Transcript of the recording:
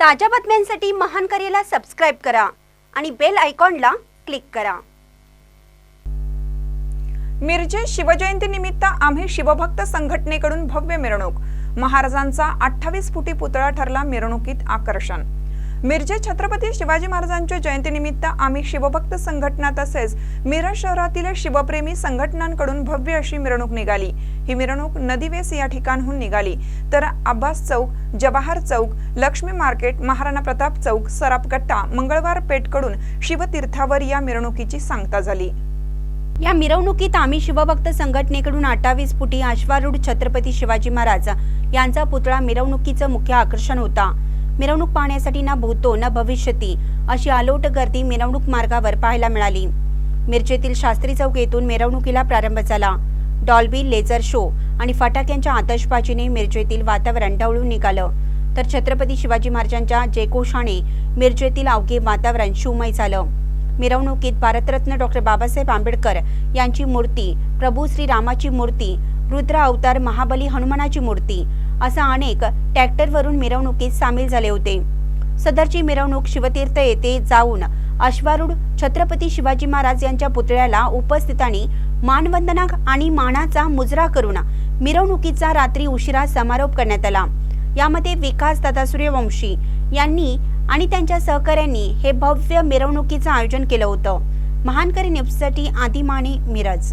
ताज्या बातम्यांसाठी महान करेला सबस्क्राईब करा आणि बेल आयकॉनला क्लिक करा. मिरजे शिवजयंती निमित्त आम्ही शिवभक्त संघटनेकडून भव्य मिरवणूक. महाराजांचा अठ्ठावीस फुटी पुतळा ठरला मिरवणुकीत आकर्षण. मिरजे छत्रपती शिवाजी महाराजांच्या जयंतीनिमित्त आम्ही शिवभक्त संघटना तसेच मिरज शहरातील शिवप्रेमी संघटनांकडून भव्य अशी मिरवणूक निघाली. ही मिरवणूक नदीवेस या ठिकाणहून निघाली. तर अब्बास चौक जवाहर चौक लक्ष्मी मार्केट महाराणा प्रताप चौक सराफगट्टा मंगळवार पेठकडून शिवतीर्थावर या मिरवणुकीची सांगता झाली. या मिरवणुकीत आम्ही शिवभक्त संघटनेकडून अठ्ठावीस फुटी अश्वारूढ छत्रपती शिवाजी महाराज यांचा पुतळा मिरवणुकीचं मुख्य आकर्षण होता. मिरवणूक पाहण्यासाठी ना भूतो न भविष्यती अशी आलोट गर्दी मिरवणूक मार्गावर पाहायला मिळाली. मिरजेतील शास्त्री चौक येथून मिरवणुकीला प्रारंभ झाला. डॉल्बी लेझर शो आणि फटाक्यांच्या आतषबाजीने मिरजेतील वातावरण ढवळून निघालं. तर छत्रपती शिवाजी महाराजांच्या जयकोषाने मिरजेतील अवघे वातावरण शिवमय झालं. मिरवणुकीत भारतरत्न डॉक्टर बाबासाहेब आंबेडकर यांची मूर्ती प्रभू श्री रामाची मूर्ती रुद्र अवतार महाबली हनुमानाची मूर्ती असा अनेक ट्रॅक्टरवरून मिरवणुकीत सामील झाले होते. सदरची मिरवणूक शिवतीर्थ येथे जाऊन अश्वारूढ छत्रपती शिवाजी महाराज यांच्या पुतळ्याला उपस्थितांनी मानवंदना आणि मानाचा मुजरा करून मिरवणुकीचा रात्री उशिरा समारोप करण्यात आला. यामध्ये विकास दादा सूर्यवंशी यांनी आणि त्यांच्या सहकाऱ्यांनी हे भव्य मिरवणुकीचं आयोजन केलं होतं. महानकरी न्यूजसाठी आदिमाने मिरज.